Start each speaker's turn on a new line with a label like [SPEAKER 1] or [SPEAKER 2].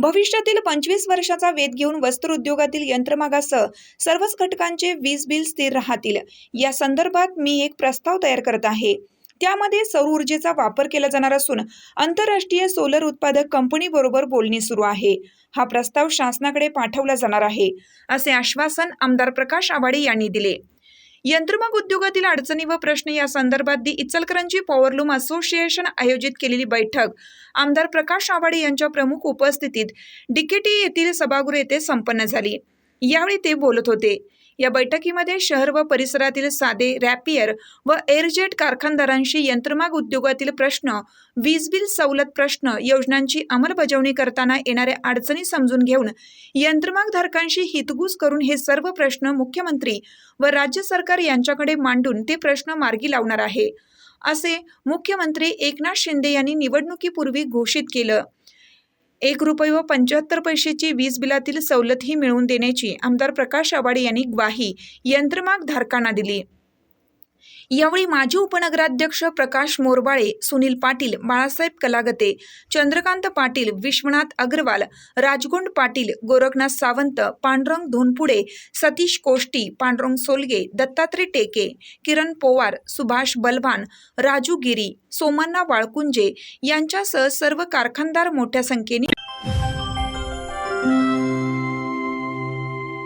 [SPEAKER 1] भविष्यातील पंचवीस वर्षाचा वेध घेऊन वस्त्रोद्योगातील यंत्रमागासह सर्वच घटकांचे वीज बिल स्थिर राहतील. या संदर्भात मी एक प्रस्ताव तयार करत आहे. त्यामध्ये सौर ऊर्जेचा वापर केला जाणार असून आंतरराष्ट्रीय सोलर उत्पादक कंपनीबरोबर बोलणी सुरू आहे. हा प्रस्ताव शासनाकडे पाठवला जाणार आहे असे आश्वासन आमदार प्रकाश आवाडे यांनी दिले. यंत्रमाग उद्योगातील अडचणी व प्रश्न या संदर्भात दी इचलकरंजी पॉवरलूम असोसिएशन आयोजित केलेली बैठक. आमदार प्रकाश आवाडे यांच्या प्रमुख उपस्थितीत डीकेटी येथील सभागृह येथे संपन्न झाली. यावेळी ते बोलत होते. या बैठकीमध्ये शहर व परिसरातील साधे रॅपियर व एअरजेट कारखानदारांशी यंत्रमाग उद्योगातील प्रश्न वीज बिल सवलत प्रश्न योजनांची अंमलबजावणी करताना येणाऱ्या अडचणी समजून घेऊन यंत्रमाग धारकांशी हितगुज करून हे सर्व प्रश्न मुख्यमंत्री व राज्य सरकार यांच्याकडे मांडून ते प्रश्न मार्गी लावणार आहे असे मुख्यमंत्री एकनाथ शिंदे यांनी निवडणुकीपूर्वी घोषित केलं. एक रुपये व पंच्याहत्तर पैशाची वीज बिलातील सवलतही मिळवून देण्याची आमदार प्रकाश आवाडे यांनी ग्वाही यंत्रमाग धारकांना दिली. यावेळी माजी उपनगराध्यक्ष प्रकाश मोरबाळे सुनील पाटील बाळासाहेब कलागते चंद्रकांत पाटील विश्वनाथ अग्रवाल राजगोंड पाटील गोरखनाथ सावंत पांडुरंग धोनपुडे सतीश कोष्टी पांडुरंग सोलगे दत्तात्रय टेके किरण पोवार सुभाष बलवान राजू गिरी सोमन्ना वाळकुंजे यांच्यासह सर्व कारखानदार मोठ्या संख्येने